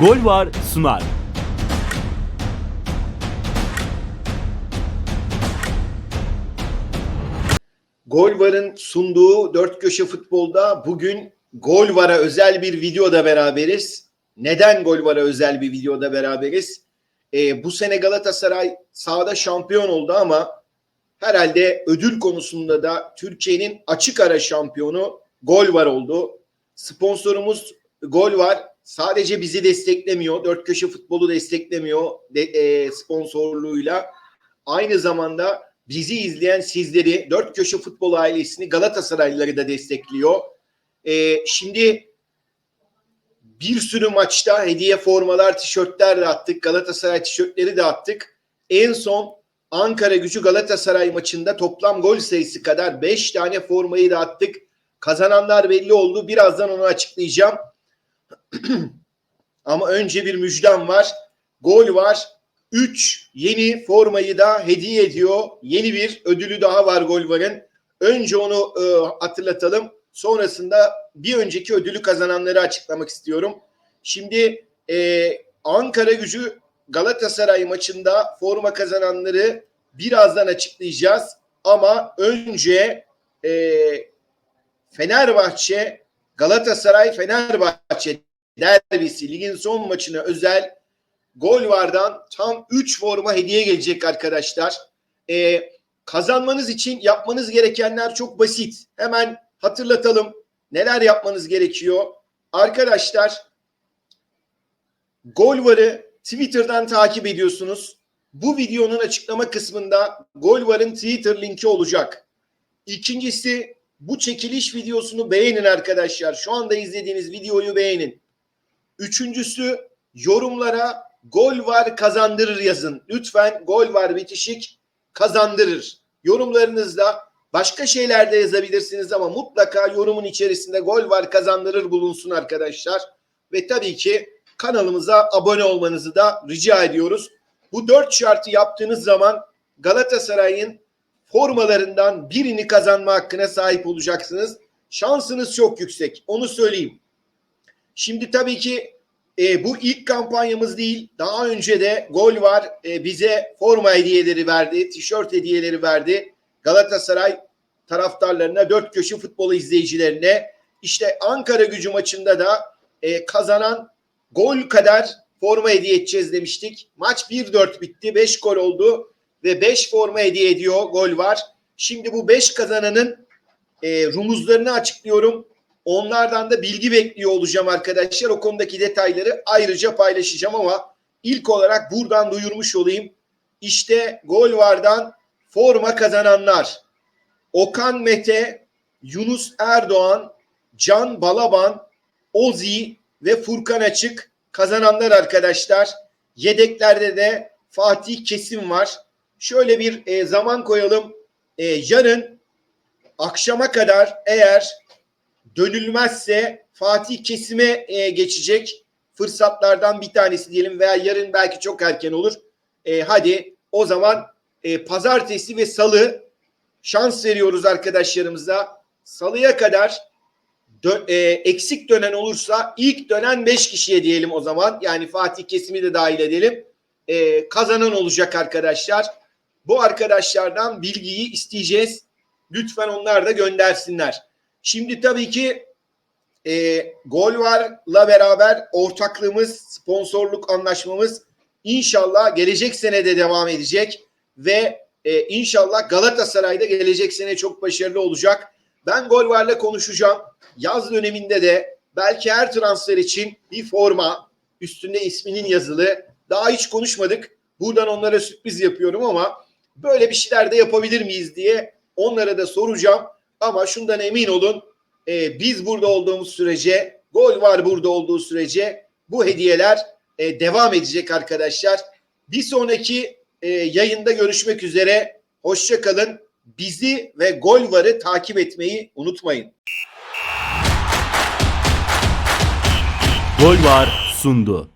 Gol var sunar. Gol Var'ın sunduğu dört köşe futbolda bugün Gol Var'a özel bir videoda beraberiz. Neden Gol Var'a özel bir videoda beraberiz? Ee, bu sene Galatasaray sahada şampiyon oldu ama herhalde ödül konusunda da Türkiye'nin açık ara şampiyonu Gol Var oldu. Sponsorumuz Gol Var. Sadece bizi desteklemiyor. Dört köşe futbolu desteklemiyor de, e, sponsorluğuyla. Aynı zamanda bizi izleyen sizleri, dört köşe futbol ailesini Galatasaraylıları da destekliyor. Ee, şimdi bir sürü maçta hediye formalar, tişörtler de attık. Galatasaray tişörtleri de attık. En son Ankara gücü Galatasaray maçında toplam gol sayısı kadar 5 tane formayı da attık. Kazananlar belli oldu. Birazdan onu açıklayacağım. Ama önce bir müjdem var. Gol var. 3 yeni formayı da hediye ediyor. Yeni bir ödülü daha var Golvar'ın. Önce onu e, hatırlatalım. Sonrasında bir önceki ödülü kazananları açıklamak istiyorum. Şimdi e, Ankara gücü Galatasaray maçında forma kazananları birazdan açıklayacağız. Ama önce e, Fenerbahçe Galatasaray Fenerbahçe derbisi ligin son maçına özel Gol vardan tam 3 forma hediye gelecek arkadaşlar. Ee, kazanmanız için yapmanız gerekenler çok basit. Hemen hatırlatalım. Neler yapmanız gerekiyor? Arkadaşlar Gol varı Twitter'dan takip ediyorsunuz. Bu videonun açıklama kısmında Gol varın Twitter linki olacak. İkincisi bu çekiliş videosunu beğenin arkadaşlar. Şu anda izlediğiniz videoyu beğenin. Üçüncüsü yorumlara gol var kazandırır yazın. Lütfen gol var bitişik kazandırır. Yorumlarınızda başka şeyler de yazabilirsiniz ama mutlaka yorumun içerisinde gol var kazandırır bulunsun arkadaşlar. Ve tabii ki kanalımıza abone olmanızı da rica ediyoruz. Bu dört şartı yaptığınız zaman Galatasaray'ın formalarından birini kazanma hakkına sahip olacaksınız. Şansınız çok yüksek. Onu söyleyeyim. Şimdi tabii ki e, bu ilk kampanyamız değil. Daha önce de gol var. E, bize forma hediyeleri verdi. Tişört hediyeleri verdi. Galatasaray taraftarlarına, dört köşe futbolu izleyicilerine. İşte Ankara gücü maçında da e, kazanan gol kadar forma hediye edeceğiz demiştik. Maç 1-4 bitti. 5 gol oldu ve 5 forma hediye ediyor. Gol var. Şimdi bu 5 kazananın e, rumuzlarını açıklıyorum. Onlardan da bilgi bekliyor olacağım arkadaşlar. O konudaki detayları ayrıca paylaşacağım ama ilk olarak buradan duyurmuş olayım. İşte gol vardan forma kazananlar. Okan Mete, Yunus Erdoğan, Can Balaban, Ozi ve Furkan Açık kazananlar arkadaşlar. Yedeklerde de Fatih Kesim var. Şöyle bir e, zaman koyalım. E, yarın akşama kadar eğer dönülmezse Fatih kesime e, geçecek fırsatlardan bir tanesi diyelim veya yarın belki çok erken olur. E, hadi o zaman e, pazartesi ve salı şans veriyoruz arkadaşlarımıza. Salıya kadar dö- e, eksik dönen olursa ilk dönen 5 kişiye diyelim o zaman. Yani Fatih kesimi de dahil edelim. E, kazanan olacak arkadaşlar. Bu arkadaşlardan bilgiyi isteyeceğiz. Lütfen onlar da göndersinler. Şimdi tabii ki e, gol varla beraber ortaklığımız, sponsorluk anlaşmamız inşallah gelecek sene de devam edecek ve e, inşallah Galatasaray'da gelecek sene çok başarılı olacak. Ben gol varla konuşacağım. Yaz döneminde de belki her transfer için bir forma üstünde isminin yazılı. Daha hiç konuşmadık. Buradan onlara sürpriz yapıyorum ama böyle bir şeyler de yapabilir miyiz diye onlara da soracağım. Ama şundan emin olun e, biz burada olduğumuz sürece gol var burada olduğu sürece bu hediyeler e, devam edecek arkadaşlar. Bir sonraki e, yayında görüşmek üzere. Hoşça kalın. Bizi ve gol varı takip etmeyi unutmayın. Gol var sundu.